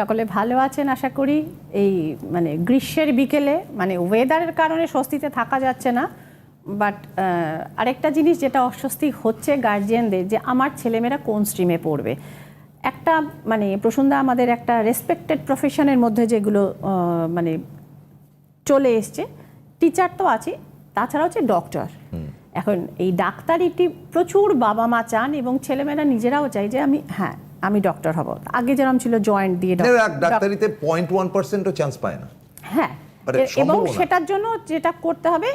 সকলে ভালো আছেন, আশা করি। এই মানে গ্রীষ্মের বিকেলে মানে ওয়েদারের কারণে স্বস্তিতে থাকা যাচ্ছে না। বাট আরেকটা জিনিস যেটা অস্বস্তি হচ্ছে গার্জিয়ানদের যে আমার ছেলেমেয়েরা কোন স্ট্রিমে পড়বে? একটা মানে প্রসন্দা আমাদের একটা রেসপেক্টেড প্রফেশনের মধ্যে যেগুলো মানে চলে এসছে টিচার তো আছে তাছাড়া হচ্ছে ডক্টর এখন এই ডাক্তারিটি প্রচুর বাবা মা চান এবং ছেলেমেয়েরা নিজেরাও চাই যে আমি হ্যাঁ আমি ডক্টর হব। আগে যেরকম ছিল জয়েন্ট দিয়ে ডাক্তারিতে পয়েন্ট ওয়ান পার্সেন্টও চান্স পায় না। হ্যাঁ মানে এবং সেটার জন্য যেটা করতে হবে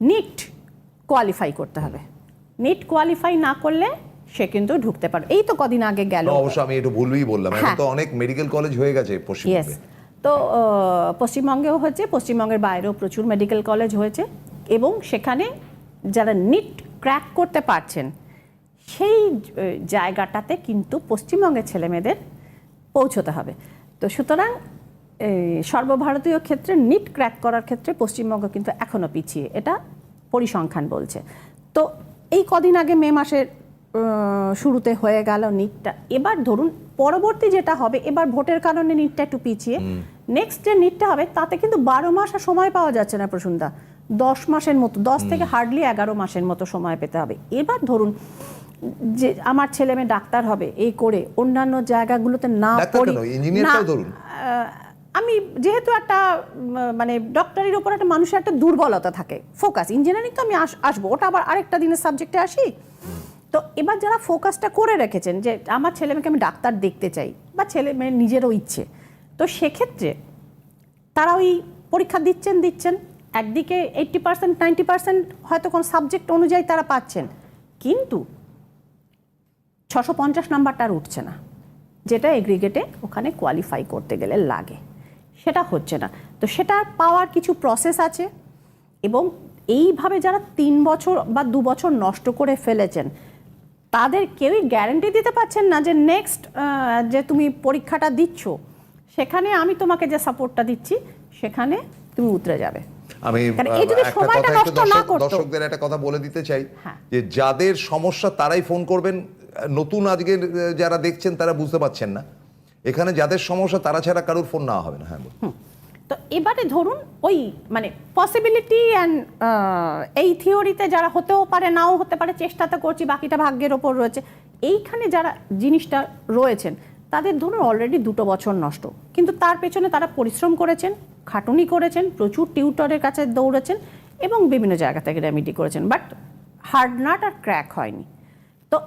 নিট কোয়ালিফাই করতে হবে। নিট কোয়ালিফাই না করলে সে কিন্তু ঢুকতে পারবে। এই তো কদিন আগে গেল। অবশ্য আমি একটু ভুলই বললাম। এখন হ্যাঁ। তো অনেক মেডিকেল কলেজ হয়ে গেছে পশ্চিমবঙ্গে। তো পশ্চিমবঙ্গেও হয়েছে পশ্চিমবঙ্গের বাইরেও প্রচুর মেডিকেল কলেজ হয়েছে এবং সেখানে যারা নিট ক্র্যাক করতে পারছেন সেই জায়গাটাতে কিন্তু পশ্চিমবঙ্গের ছেলেমেয়েদের পৌঁছতে হবে। তো সুতরাং সর্বভারতীয় ক্ষেত্রে নিট ক্র্যাক করার ক্ষেত্রে পশ্চিমবঙ্গ কিন্তু এখনও পিছিয়ে। এটা পরিসংখ্যান বলছে। তো এই কদিন আগে মে মাসের শুরুতে হয়ে গেল নিটটা এবার ধরুন পরবর্তী যেটা হবে এবার ভোটের কারণে নিটটা একটু পিছিয়ে। নেক্সট যে নিটটা হবে তাতে কিন্তু বারো মাস আর সময় পাওয়া যাচ্ছে না প্রসুন্দা। দশ মাসের মতো দশ থেকে হার্ডলি এগারো মাসের মতো সময় পেতে হবে। এবার ধরুন যে আমার ছেলে মেয়ে ডাক্তার হবে এই করে অন্যান্য জায়গাগুলোতে না পড়ি না- আমি যেহেতু একটা মানে ডক্টরের উপর একটা মানুষের একটা দুর্বলতা থাকে ফোকাস ইঞ্জিনিয়ারিং তো আমি আস- আসব ওটা আবার আরেকটা দিনের সাবজেক্টে আসি। তো এবার যারা ফোকাসটা করে রেখেছেন যে আমার ছেলে মেয়েকে আমি ডাক্তার দেখতে চাই বা ছেলে মেয়ের নিজেরও ইচ্ছে তো সেক্ষেত্রে তারা ওই পরীক্ষা দিচ্ছেন দিচ্ছেন একদিকে এইট্টি পার্সেন্ট নাইনটি পার্সেন্ট হয়তো কোনো সাবজেক্ট অনুযায়ী তারা পাচ্ছেন। কিন্তু ছশো পঞ্চাশ নাম্বারটা আর উঠছে না, যেটা এগ্রিগেটে ওখানে কোয়ালিফাই করতে গেলে লাগে। সেটা হচ্ছে না। তো সেটা পাওয়ার কিছু প্রসেস আছে এবং এইভাবে যারা তিন বছর বা দু বছর নষ্ট করে ফেলেছেন, তাদের কেউই গ্যারেন্টি দিতে পারছেন না যে নেক্সট যে তুমি পরীক্ষাটা দিচ্ছ, সেখানে আমি তোমাকে যে সাপোর্টটা দিচ্ছি, সেখানে তুমি উতরে যাবে। আমি একটা কথা। দর্শকদের একটা কথা বলে দিতে চাই হ্যাঁ। যে যাদের সমস্যা তারাই ফোন করবেন। নতুন আজকের আহ, যারা দেখছেন তারা বুঝতে পারছেন না। এখানে যাদের সমস্যা তারা ছাড়া কারোর ফোন না হবে না। হ্যাঁ তো এবারে ধরুন ওই মানে পসিবিলিটি অ্যান্ড এই থিওরিতে যারা হতেও পারে নাও হতে পারে চেষ্টা তো করছি বাকিটা ভাগ্যের ওপর রয়েছে। এইখানে যারা জিনিসটা রয়েছেন তাদের ধরুন অলরেডি দুটো বছর নষ্ট। কিন্তু তার পেছনে তারা পরিশ্রম করেছেন, খাটুনি করেছেন, প্রচুর টিউটরের কাছে দৌড়েছেন এবং বিভিন্ন জায়গা থেকে রেমিডি করেছেন। বাট হার্ড নাট আর ক্র্যাক হয়নি।